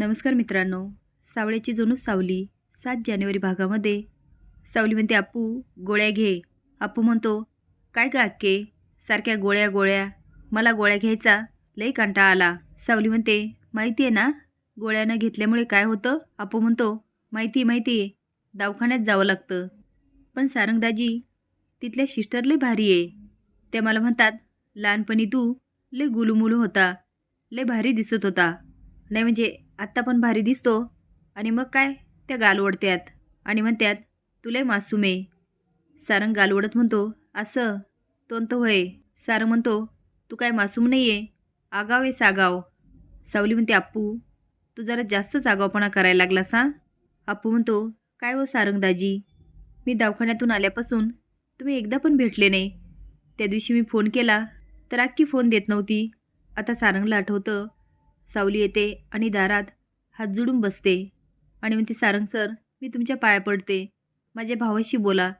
नमस्कार मित्रांनो. सावळ्याची जणू सावली सात जानेवारी भागामध्ये. सावली म्हणते अप्पू गोळ्या घे. अप्पू म्हणतो काय का अक्के सारख्या गोळ्या गोळ्या. मला गोळ्या घ्यायचा. लई कंटाळा आला. सावली म्हणते माहिती आहे ना गोळ्यानं घेतल्यामुळे काय होतं? अप्पू म्हणतो माहिती आहे माहिती आहे दवाखान्यात जावं लागतं. पण सारंगदाजी तिथल्या सिस्टर लई भारी आहे. त्या मला म्हणतात लहानपणी तू लई गुलुमुलू होता. लई भारी दिसत होता. नाही म्हणजे आत्ता पण भारी दिसतो. आणि मग काय? त्या गालवडत्यात आणि म्हणत्यात तुले मासूम. आहे सारंग ओढत म्हणतो असं? तोंत होय सारंग म्हणतो तू काय मासूम नाही आहे आगाव आहे सागाव सावली म्हणते अप्पू तू जरा जास्तच आगावपणा करायला लागलास हा? आप्पू म्हणतो काय हो सारंगदाजी मी दवाखान्यातून आल्यापासून तुम्ही एकदा पण भेटले नाही. त्या दिवशी मी फोन केला तर अख्खी फोन देत नव्हती. आता सारंगला आठवतं. सावली येते आणि दारात हात जुडून बसते. आणि म्हणते सारंग सर मी तुमच्या पाया पडते. माझ्या भावाशी बोला.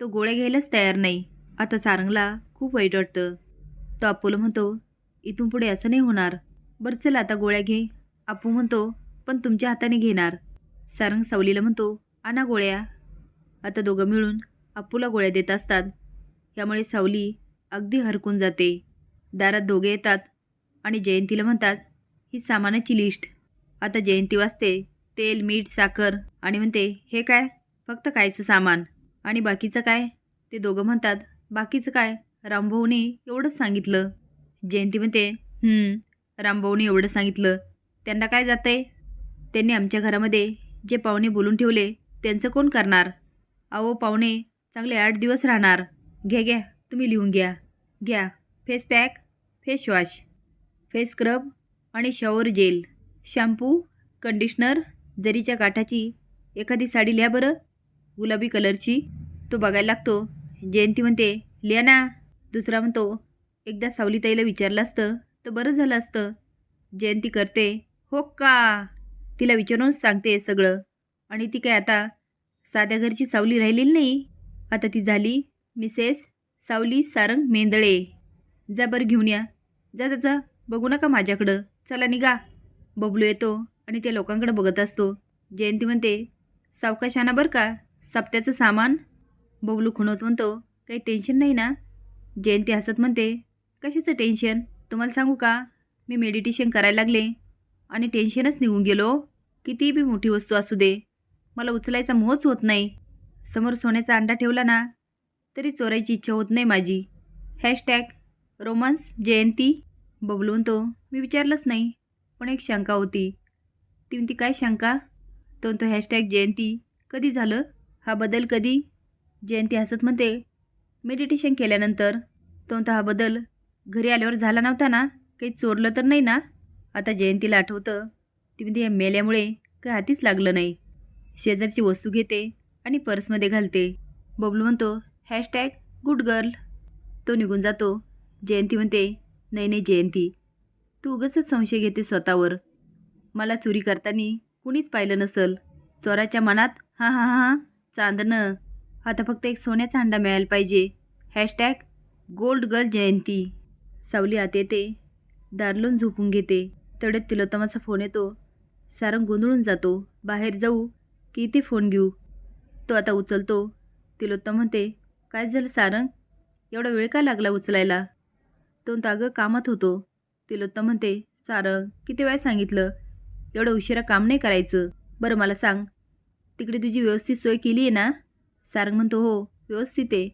तो गोळ्या घ्यायलाच तयार नाही. आता सारंगला खूप वाईट वाटतं. तो अप्पोला म्हणतो इथून पुढे असं नाही होणार. बरं चला आता गोळ्या घे. आपू म्हणतो पण तुमच्या हाताने घेणार. सारंग सावलीला म्हणतो आणा गोळ्या. आता दोघं मिळून अप्पूला गोळ्या देत असतात. यामुळे सावली अगदी हरकून जाते. दारात दोघे येतात आणि जयंतीला म्हणतात ही सामानाची लिस्ट. आता जयंती वाजते. तेल मीठ साखर. आणि म्हणते हे काय? फक्त खायचं सामान. आणि बाकीचं काय? ते दोघं म्हणतात बाकीचं काय? रामभाऊने एवढंच सांगितलं. जयंती म्हणते रामभाऊने एवढं सांगितलं. त्यांना काय जातंय? त्यांनी आमच्या घरामध्ये जे पाहुणे बोलून ठेवले त्यांचं कोण करणार? अहो पाहुणे चांगले आठ दिवस राहणार. घ्या घ्या तुम्ही लिहून घ्या. घ्या face pack face wash face scrub आणि शॉवर जेल. शॅम्पू कंडिशनर जरीच्या काठाची एखादी साडी लिहा बरं. गुलाबी कलरची. तो बघायला लागतो. जयंती म्हणते लिहा ना. दुसरा म्हणतो एकदा सावलीताईला विचारलं असतं तर बरं झालं असतं. जयंती करते हो का? तिला विचारूनच सांगते सगळं. आणि ती काय आता साध्या घरची सावली राहिलेली नाही? आता ती झाली मिसेस सावली सारंग मेंदळे. जा बरं घेऊन या. जा जा जा. बघू नका माझ्याकडं. चला निघा. बबलू येतो आणि त्या लोकांकडे बघत असतो. जयंती म्हणते सावकाशाना बरं का सप्त्याचं सामान. बबलू खुणवत म्हणतो काही टेन्शन नाही ना? जयंती हसत म्हणते कशाचं टेन्शन? तुम्हाला सांगू का? मी मेडिटेशन करायला लागले आणि टेन्शनच निघून गेलो. कितीही बी मोठी वस्तू असू दे मला उचलायचा मोहच होत नाही. समोर सोन्याचा अंडा ठेवला ना तरी चोरायची इच्छा होत नाही माझी. हॅशटॅग रोमांस जयंती. बबलू म्हणतो मी विचारलंच नाही पण एक शंका होती. ती म्हणती काय शंका? तो म्हणतो हॅशटॅग जयंती. कधी झालं? हा बदल कधी? जयंती हसत म्हणते मेडिटेशन केल्यानंतर. तो म्हणतो हा बदल. घरी आल्यावर झाला नव्हता ना? काही चोरलं तर नाही ना? आता जयंतीला आठवतं. ती म्हणते या मेल्यामुळे काही हातीच लागलं नाही. शेजारची वस्तू घेते आणि पर्समध्ये घालते. बबलू म्हणतो हॅशटॅग गुड गर्ल तो निघून जातो. जयंती म्हणते नाही नाही जयंती. तू उगाच संशय घेते स्वतःवर. मला चोरी करताना कुणीच पाहिलं नसल. चोराच्या मनात हां हां हां चांदणं. आता फक्त एक सोन्याचा अंडा मिळायला पाहिजे. Hashtag gold girl Jayanti. Savali आत येते. दारलून झोपून घेते. तेवढ्यात तिलोत्तमाचा फोन येतो. सारंग गोंधळून जातो. बाहेर जाऊ की इथे फोन घेऊ. तो आता उचलतो. तिलोत्तम म्हणते काय झालं सारंग? एवढा वेळ का लागला उचलायला? तो अगं कामात होतो. तिलोत्तम म्हणते सारंग किती वेळ सांगितलं? एवढं उशिरा काम नाही करायचं. बरं मला सांग. तिकडे तुझी व्यवस्थित सोय केली आहे ना? सारंग म्हणतो हो व्यवस्थित आहे.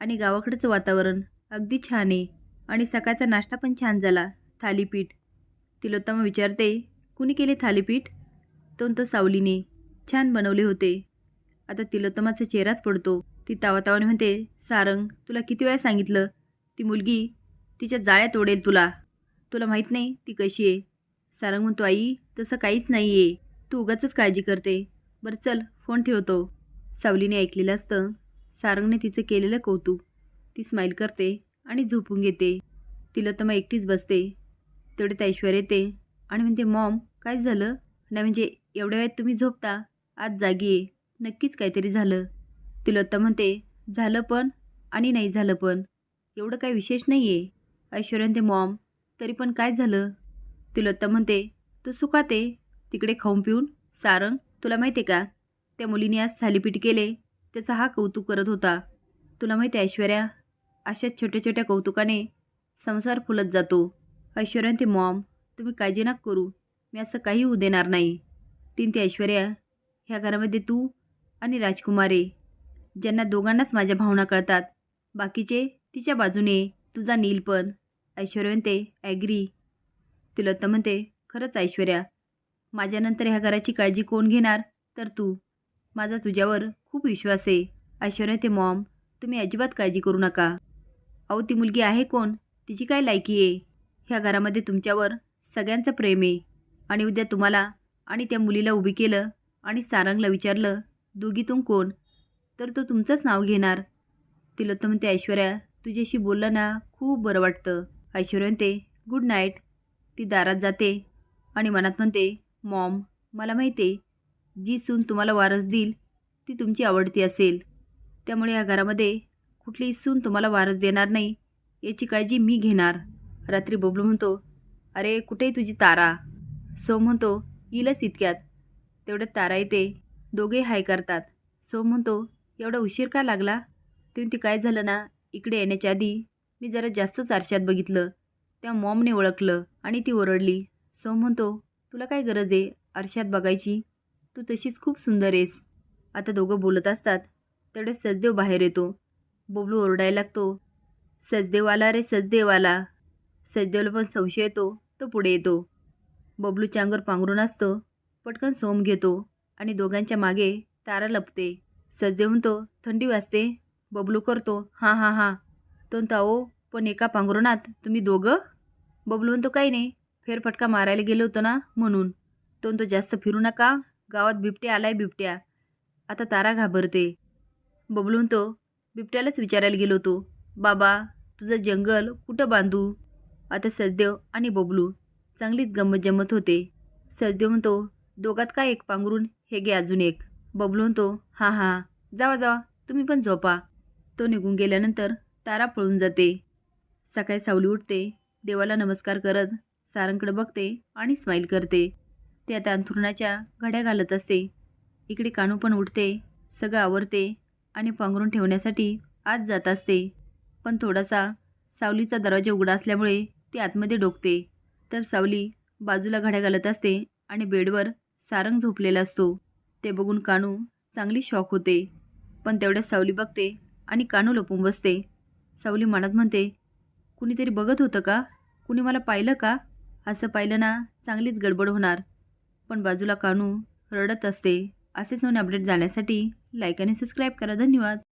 आणि गावाकडचं वातावरण अगदी छान आहे. आणि सकाळचा नाश्ता पण छान झाला. थालीपीठ. तिलोत्तम विचारते कुणी केले थालीपीठ? तो सावलीने. छान बनवले होते. आता तिलोत्तमाचा चेहराच पडतो. ती तावातावाने म्हणते सारंग तुला किती वेळा सांगितलं? ती मुलगी तिच्या जाळ्यात ओढेल तुला. तुला माहीत नाही ती कशी आहे. सारंग म्हणतो आई तसं काहीच नाही आहे तू उगाचच काळजी करते. बरं चल फोन ठेवतो. सावलीने ऐकलेलं असतं. सारंगने तिचं केलेलं कौतुक. ती स्माईल करते आणि झोपून घेते. तिला तर मग एकटीच बसते. तेवढ्यात ऐश्वर येते आणि म्हणते मॉम काय झालं? नाही म्हणजे एवढ्या वेळेत तुम्ही झोपता? आज जागी आहे. नक्कीच काहीतरी झालं. तिलोत्ता म्हणते झालं पण आणि नाही झालं पण. एवढं काही विशेष नाही आहे ऐश्वर्या म्हणते मॉम तरी पण काय झालं? तिलोत्ता म्हणते तू सुखात आहे तिकडे खाऊन पिऊन. सारंग तुला माहिती आहे का? त्या मुलीने आज थालीपीठ केले. त्याचा हा कौतुक करत होता. तुला माहिती आहे ऐश्वर्या अशा छोट्या छोट्या कौतुकाने संसार फुलत जातो. ऐश्वर्या ते मॉम तुम्ही काळजी करू. मी असं काही होऊ देणार नाही. तीन ते ऐश्वर्या ह्या घरामध्ये तू आणि राजकुमारे ज्यांना दोघांनाच माझ्या भावना कळतात. बाकीचे तिच्या बाजूने तुझा नील पण. ऐश्वर्या म्हणते ॲग्री तिलोत्तम म्हणते खरंच ऐश्वर्या माझ्यानंतर ह्या घराची काळजी कोण घेणार? तर तू. माझा तुझ्यावर खूप विश्वास आहे. ऐश्वर्या ते मॉम तुम्ही अजिबात काळजी करू नका. अहो ती मुलगी आहे कोण? तिची काय लायकी आहे? ह्या घरामध्ये तुमच्यावर सगळ्यांचं प्रेम आहे. आणि उद्या तुम्हाला आणि त्या मुलीला उभी केलं आणि सारंगला विचारलं दोघीतून कोण? तर तो तुमचंच नाव घेणार. तिलोत्तम ते ऐश्वर्या तुझ्याशी बोललं ना खूप बरं वाटतं. ऐश्वर्या म्हणते गुड नाईट. ती दारात जाते आणि मनात म्हणते मॉम मला माहिती आहे जी सून तुम्हाला वारस देईल ती तुमची आवडती असेल. त्यामुळे या घरामध्ये कुठलीही सून तुम्हाला वारस देणार नाही याची काळजी मी घेणार. रात्री बबलू म्हणतो अरे कुठे तुझी तारा. सोम म्हणतो येईलच इतक्यात. तेवढ्यात तारा येते दोघे हाय करतात. सोम म्हणतो एवढा उशीर का लागला? ते काय झालं ना? इकडे येण्याच्या आधी मी जरा जास्तच आरशात बघितलं. त्या मॉमने ओळखलं आणि ती ओरडली सोम म्हणतो तुला काय गरज आहे आरशात बघायची? तू तशीच खूप सुंदर आहेस. आता दोघं बोलत असतात तेवढे सजदेव बाहेर येतो. बबलू ओरडायला लागतो सजदेव आला रे सजदेव आला सजदेवला पण संशय येतो तो पुढे येतो. बबलूच्या अंगावर पांघरून असतं पटकन सोम घेतो आणि दोघांच्या मागे तारा लपते. सजदेव म्हणतो थंडी वाजते. बबलू करतो हां हां हां. तोन म्हणतो अहो पण एका पांघरुणात तुम्ही दोघं? बबलू म्हणतो काही नाही. फेरफटका मारायला गेलो होतो ना म्हणून. तो जास्त फिरू नका. गावात बिबट्या आलाय बिबट्या. आता तारा घाबरते. बबलू म्हणतो बिबट्यालाच विचारायला गेलो होतो. बाबा तुझं जंगल कुठं बांधू? आता सजदेव आणि बबलू चांगलीच गंमत जमत होते. सजदेव म्हणतो दोघात काय एक पांघरून हे घे अजून एक. बबलू म्हणतो हां हां. जावा जावा. तुम्ही पण झोपा. तो निघून गेल्यानंतर तारा पळून जाते. सकाळी सावली उठते देवाला नमस्कार करत सारंगकडे बघते आणि स्माईल करते. ते आता अंथरुणाच्या घड्या घालत असते. इकडे कानू पण उठते सगळं आवरते आणि पांघरून ठेवण्यासाठी आत जात असते. पण थोडासा सावलीचा दरवाजा उघडा असल्यामुळे ती आतमध्ये डोकते. तर सावली बाजूला घड्या घालत असते आणि बेडवर सारंग झोपलेला असतो. ते बघून कानू चांगली शॉक होते. पण तेवढ्यात सावली बघते आणि कानू लपून बसते. सावली मनात म्हणते कुणीतरी बघत होतं का? कुणी मला पाहिलं का? असं पाहिलं ना चांगलीच गडबड होणार. पण बाजूला कानू रडत असते. असेच नवीन अपडेट जाण्यासाठी लाईक आणि सबस्क्राईब करा. धन्यवाद.